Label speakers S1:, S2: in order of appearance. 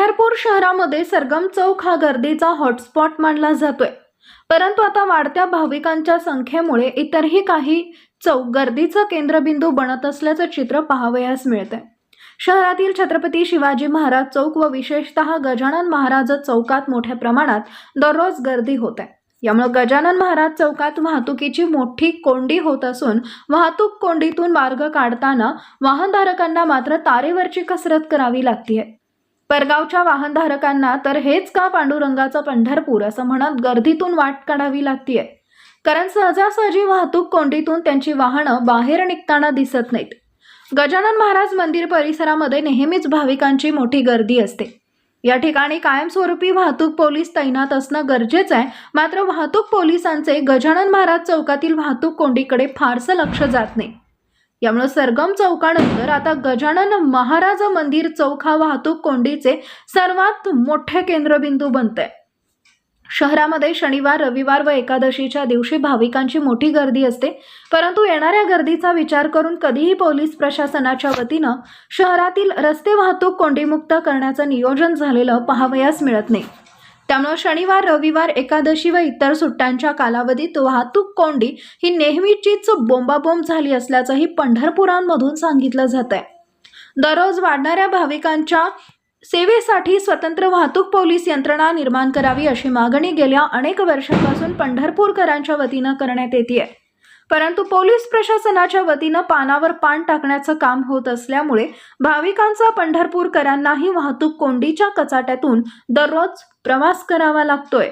S1: पंढरपूर शहरामध्ये सरगम चौक हा गर्दीचा हॉटस्पॉट मानला जातोय. परंतु आता वाढत्या भाविकांच्या संख्येमुळे इतरही काही चौक गर्दीचं केंद्रबिंदू बनत असल्याचं चित्र पाहावयास मिळतंय. शहरातील छत्रपती शिवाजी महाराज चौक व विशेषतः गजानन महाराज चौकात मोठ्या प्रमाणात दररोज गर्दी होत. आहे यामुळे गजानन महाराज चौकात वाहतुकीची मोठी कोंडी होत असून वाहतूक कोंडीतून मार्ग काढताना वाहनधारकांना मात्र तारेवरची कसरत करावी लागते परगावच्या वाहनधारकांना तर हेच का पांडुरंगाचं पंढरपूर असं म्हणत गर्दीतून वाट काढावी लागतीये? कारण सहजासहजी वाहतूक कोंडीतून त्यांची वाहनं बाहेर निघताना दिसत नाहीत. गजानन महाराज मंदिर परिसरामध्ये नेहमीच भाविकांची मोठी गर्दी असते. या ठिकाणी कायमस्वरूपी वाहतूक पोलीस तैनात असणं गरजेचं आहे. मात्र वाहतूक पोलिसांचे गजानन महाराज चौकातील वाहतूक कोंडीकडे फारसं लक्ष जात नाही. यामुळे सरगम चौकानंतर आता गजानन महाराज मंदिर चौक हा वाहतूक कोंडीचे सर्वात मोठे केंद्रबिंदू बनतंय. शहरामध्ये शनिवार रविवार व एकादशीच्या दिवशी भाविकांची मोठी गर्दी असते. परंतु येणाऱ्या गर्दीचा विचार करून कधीही पोलीस प्रशासनाच्या वतीनं शहरातील रस्ते वाहतूक कोंडीमुक्त करण्याचं नियोजन झालेलं पाहावयास मिळत नाही. त्यामुळे शनिवार रविवार एकादशी व इतर सुट्ट्यांच्या कालावधीत वाहतूक कोंडी ही नेहमीचीच बोंबाबोंब झाली असल्याचंही पंढरपुरांमधून सांगितलं जात आहे दररोज वाढणाऱ्या भाविकांच्या सेवेसाठी स्वतंत्र वाहतूक पोलीस यंत्रणा निर्माण करावी अशी मागणी गेल्या अनेक वर्षांपासून पंढरपूरकरांच्या वतीनं करण्यात येते आहे परंतु पोलीस प्रशासनाच्या वतीनं पानावर पान टाकण्याचं काम होत असल्यामुळे भाविकांचा पंढरपूरकरांनाही वाहतूक कोंडीच्या कचाट्यातून दररोज प्रवास करावा लागतोय.